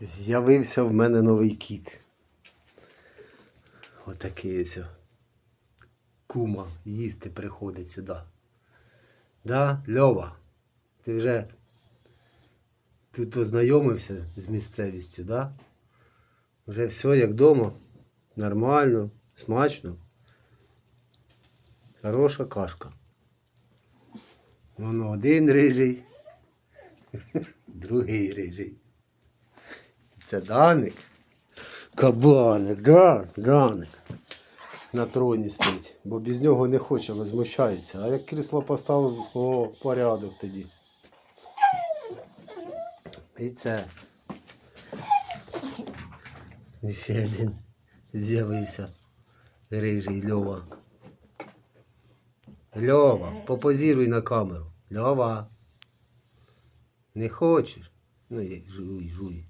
З'явився в мене новий кіт. Отакий ось. Кума їсти приходить сюди. Да, Льова, ти вже тут ознайомився з місцевістю, да? Вже все як вдома. Нормально, смачно. Хороша кашка. Воно один рижий, другий рижий. Це Даник. Кабаник, да, Даник. На троні спить, бо без нього не хоче, возмущається. А як крісло поставив, о, порядок тоді. І це. Ще один з'явився. Рижий Льова. Льова, попозіруй на камеру. Льова. Не хочеш? Ну, і жуй, жуй.